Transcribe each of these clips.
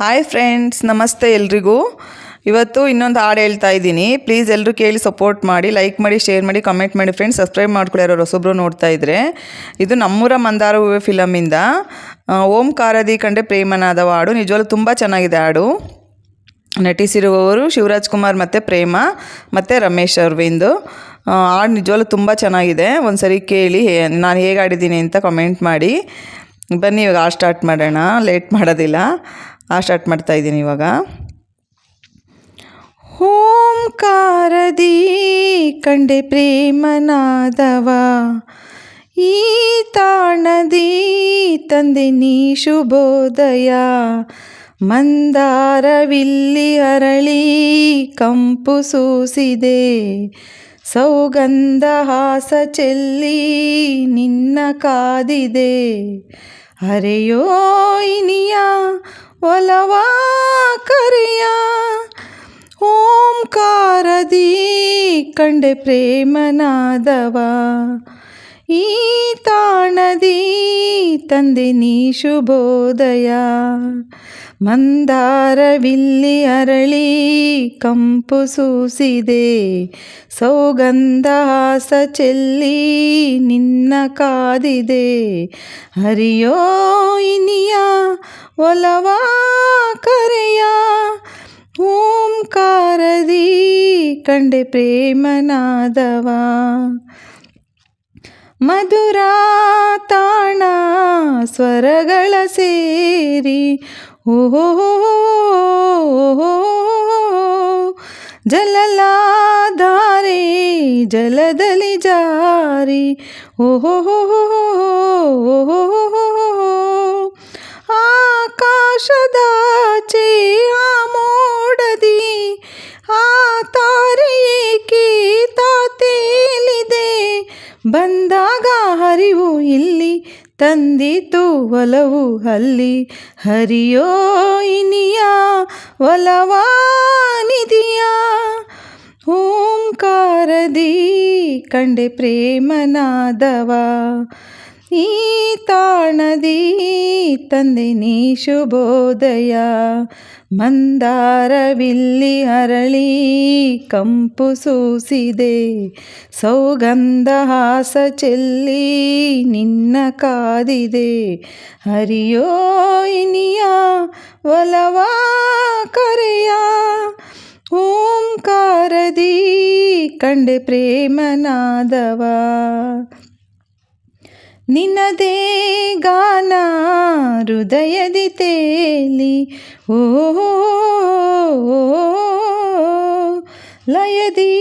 Hi friends ನಮಸ್ತೆ ಎಲ್ರಿಗೂ. ಇವತ್ತು ಇನ್ನೊಂದು ಹಾಡು ಹೇಳ್ತಾ ಇದ್ದೀನಿ. ಪ್ಲೀಸ್ ಎಲ್ಲರೂ ಕೇಳಿ ಸಪೋರ್ಟ್ ಮಾಡಿ ಲೈಕ್ ಮಾಡಿ ಶೇರ್ ಮಾಡಿ ಕಮೆಂಟ್ ಮಾಡಿ ಫ್ರೆಂಡ್ಸ್ ಸಬ್ಸ್ಕ್ರೈಬ್ ಮಾಡ್ಕೊಳ್ಳಿ ಹೊಸೊಬ್ಬರು ನೋಡ್ತಾ ಇದ್ದರೆ ಇದು ನಮ್ಮೂರ ಮಂದಾರ ಹೂವೆ ಫಿಲಮಿಂದ ಓಂ ಓಂಕಾರದಿ ಕಂಡೆ ಪ್ರೇಮನಾದ ಹಾಡು. ನಿಜವಾಗ್ಲೂ ತುಂಬ ಚೆನ್ನಾಗಿದೆ ಹಾಡು. ನಟಿಸಿರುವವರು ಶಿವರಾಜ್ ಕುಮಾರ್ ಮತ್ತು ಪ್ರೇಮ ಮತ್ತು ರಮೇಶ್ ಅವ್ರವಿಂದು ಆ, ಹಾಡು ನಿಜವಾಗ್ಲೂ ತುಂಬ ಚೆನ್ನಾಗಿದೆ. ಒಂದು ಸರಿ ಕೇಳಿ ನಾನು ಹೇಗೆ ಆಡಿದ್ದೀನಿ ಅಂತ ಕಮೆಂಟ್ ಮಾಡಿ. ಬನ್ನಿ ಇವಾಗ ಹಾಡು ಸ್ಟಾರ್ಟ್ ಮಾಡೋಣ. ಲೇಟ್ ಮಾಡೋದಿಲ್ಲ. ಆ ಸ್ಟಾರ್ಟ್ ಮಾಡ್ತಾ ಇದ್ದೀನಿ ಇವಾಗ. ಓಂಕಾರದಿ ಕಂಡೆ ಪ್ರೇಮನಾದವ, ಈ ತಾಣದಿ ತಂದೆ ನೀ ಶುಭೋದಯ, ಮಂದಾರವಿಲ್ಲಿ ಅರಳಿ ಕಂಪು ಸೂಸಿದೆ, ಸೌಗಂಧ ಹಾಸ ಚೆಲ್ಲಿ ನಿನ್ನ ಕಾದಿದೆ. ಹರೆಯೋ ಇನಿಯ ಒಲವ ಕರೆಯ. ಓಂಕಾರದಿ ಕಂಡೆ ಪ್ರೇಮನಾದವ. ಈ ತಾಣದಿ ತಂದೆ ನೀ ಶುಭೋದಯ. ಮಂದಾರವಿಲ್ಲಿ ಅರಳಿ ಕಂಪು ಸೂಸಿದೆ. ಸೌಗಂಧ ಹಾಸ ಚೆಲ್ಲಿ ನಿನ್ನ ಕಾದಿದೆ. ಹರಿಯೋ ಇನಿಯ ಒಲವ ಕರೆಯ. ಓಂಕಾರದಿ ಕಂಡೆ ಪ್ರೇಮನಾದವ. ಮಧುರ ತಾಣ ಸ್ವರಗಳ ಸೇರಿ. ಓಹೋ ಜಲಲಾಧಾರೆ ಜಲದಲ್ಲಿ ಜಾರಿ. ಓಹೋ ಆಕಾಶದಾಚೆ ಆ ಮೋಡದಿ, ಆ ತಾರೆಯೇಕೆ ತಾತೇಲಿದೆ ಬಂದಾಗ ಹರಿವು ಇಲ್ಲಿ, ತಂದಿತು ಒಲವು ಅಲ್ಲಿ. ಹರಿಯೋ ಇನಿಯ ವಲವಾ ನಿಧಿಯ ಓಂಕಾರದಿ ಕಂಡೆ ಪ್ರೇಮನಾದವ. ಈ ತಾಣದಿ ತಂದೆ ನೀ ಶುಭೋದಯ. ಮಂದಾರವಿಲ್ಲಿ ಅರಳಿ ಕಂಪು ಸೂಸಿದೆ. ಸೌಗಂಧ ಹಾಸ ಚೆಲ್ಲಿ ನಿನ್ನ ಕಾದಿದೆ. ಹರಿಯೋ ಇನಿಯ ಒಲವ ಕರೆಯ. ಕಂಡೆ ಪ್ರೇಮನಾದವ. ನಿನ್ನದೇ ಗಾನ ಹೃದಯದಿ ತೇಲಿ. ಓ ಲಯದಿ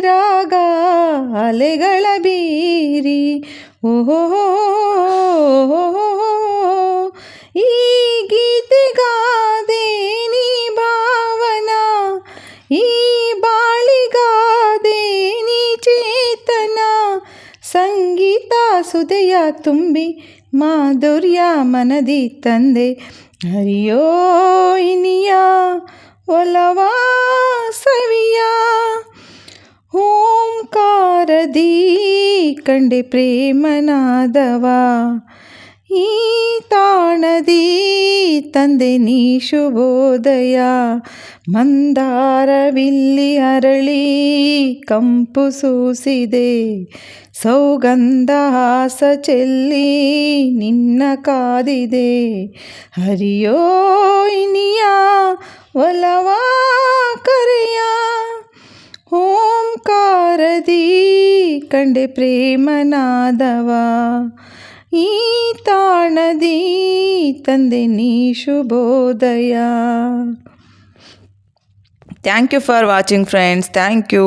ರಾಗ ಅಲೆಗಳ ಬೀರಿ. ಓ ಈ ಸುದೆಯ ತುಂಬಿ ಮಾಧುರ್ಯ ಮನದಿ ತಂದೆ. ಹರಿಯೋ ಇನಿಯ ಒಲವ ಸವಿಯ ಓಂಕಾರದಿ ಕಂಡೆ ಪ್ರೇಮನಾದವ. ಈ ತಾಣದಿ ತಂದೆ ನೀ ಶುಭೋದಯ ಮಂದಾರವಿಲ್ಲಿ ಅರಳಿ ಕಂಪು ಸೂಸಿದೆ, ಸೌಗಂಧ ಹಾಸ ಚೆಲ್ಲಿ ನಿನ್ನ ಕಾದಿದೆ. ಹರಿಯೋ ಇನಿಯ ಒಲವಾ ಕರೆಯ, ಓಂಕಾರದಿ ಕಂಡೆ ಪ್ರೇಮನಾದವ ಈ ತಾಣದಿ ತಂದೆ ನೀ ಶುಭೋದಯ. Thank you for watching friends thank you